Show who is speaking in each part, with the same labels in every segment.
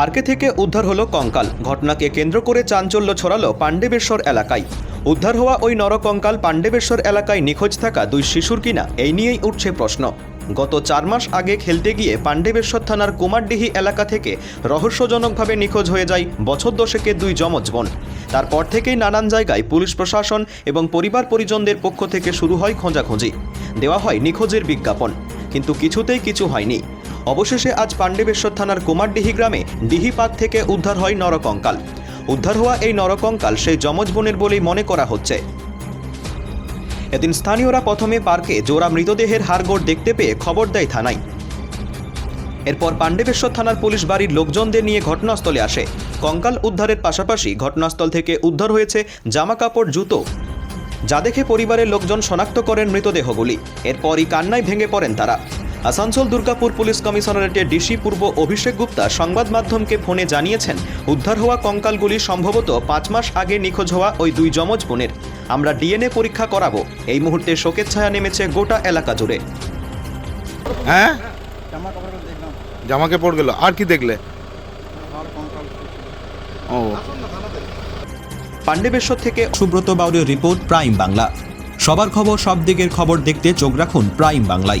Speaker 1: পার্কে থেকে উদ্ধার হলো কঙ্কাল। ঘটনাকে কেন্দ্র করে চাঞ্চল্য ছড়ালো পাণ্ডবেশ্বর এলাকায়। উদ্ধার হওয়া ওই নরকঙ্কাল পাণ্ডবেশ্বর এলাকায় নিখোঁজ থাকা দুই শিশুর কিনা, এই নিয়েই উঠছে প্রশ্ন। গত চার মাস আগে খেলতে গিয়ে পাণ্ডবেশ্বর থানার কুমারডিহি এলাকা থেকে রহস্যজনকভাবে নিখোঁজ হয়ে যায় বছর দশেকের দুই যমজ বোন। তারপর থেকেই নানান জায়গায় পুলিশ প্রশাসন এবং পরিবার পরিজনদের পক্ষ থেকে শুরু হয় খোঁজাখুঁজি। দেওয়া হয় নিখোঁজের বিজ্ঞাপন। কিন্তু কিছুতেই কিছু হয়নি। অবশেষে আজ পাণ্ডেবেশ্বর থানার কুমারডিহি গ্রামে ডিহিপাত থেকে উদ্ধার হয় নরকঙ্কাল। উদ্ধার হওয়া এই নরকঙ্কাল সেই যমজ বোনের বলেই মনে করা হচ্ছে। এদিন স্থানীয়রা প্রথমে পার্কে জোড়া মৃতদেহের হাড়গোড় দেখতে পেয়ে খবর দেয় থানায়। এরপর পাণ্ডবেশ্বর থানার পুলিশ বাড়ির লোকজনদের নিয়ে ঘটনাস্থলে আসে। কঙ্কাল উদ্ধারের পাশাপাশি ঘটনাস্থল থেকে উদ্ধার হয়েছে জামাকাপড়, জুতো, যা দেখে পরিবারের লোকজন শনাক্ত করেন মৃতদেহগুলি। এরপরই কান্নায় ভেঙে পড়েন তারা। আসানসোল দুর্গাপুর পুলিশ কমিশনারেটের ডিসি পূর্ব অভিষেক গুপ্তা সংবাদ মাধ্যমকে ফোনে জানিয়েছেন উদ্ধার হওয়া কঙ্কালগুলি সম্ভবত পাঁচ মাস আগে নিখোঁজ হওয়া ওই দুই যমজ বোনের। আমরা ডিএনএ পরীক্ষা করাবো। এই মুহূর্তে শোকের ছায়া নেমেছে গোটা এলাকা জুড়ে।
Speaker 2: হ্যাঁ?
Speaker 3: জামা কাপড় দেখলাম।
Speaker 2: জামা কাপড় গেল। আর কি দেখলে?
Speaker 3: আর
Speaker 2: ও।
Speaker 1: পাণ্ডবেশ্বর থেকে সুব্রত বাউরের রিপোর্ট প্রাইম বাংলা। সবার খবর সব দিকের খবর দেখতে চোখ রাখুন প্রাইম বাংলায়।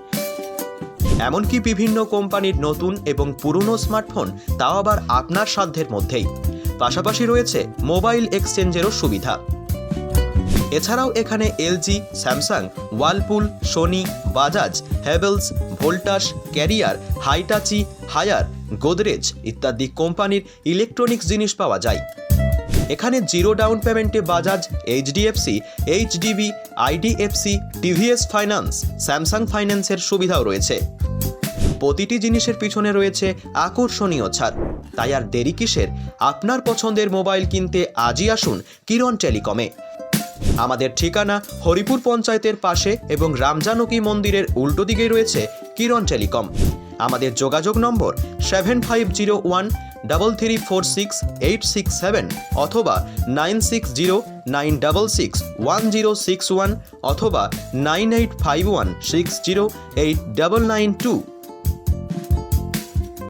Speaker 1: এমনকি বিভিন্ন কোম্পানির নতুন এবং পুরনো স্মার্টফোন, তাও আবার আপনার সাধ্যের মধ্যেই। পাশাপাশি রয়েছে মোবাইল এক্সচেঞ্জেরও সুবিধা। এছাড়াও এখানে LG, Samsung, Whirlpool, Sony, Bajaj Havells Voltas, Carrier, Hitachi, Haier, Godrej ইত্যাদি কোম্পানির ইলেকট্রনিক্স জিনিস পাওয়া যায়। এখানে জিরো ডাউন পেমেন্টে Bajaj, HDFC, HDB, IDFC, TVS finance, Samsung ফাইন্যান্সের সুবিধাও রয়েছে। প্রতিটি জিনিসের পিছনে রয়েছে আকর্ষণীয় ছাড়। তাই আর দেরি কিসের? আপনার পছন্দের মোবাইল কিনতে আজই আসুন কিরণ টেলিকমে। আমাদের ঠিকানা হরিপুর পঞ্চায়েতের পাশে এবং রামজানকী মন্দিরের উল্টো দিকেই রয়েছে কিরণ টেলিকম। আমাদের যোগাযোগ নম্বর seven five zero one double three four six eight six seven অথবা nine six zero nine double six one zero six one অথবা nine eight five one six zero eight double nine two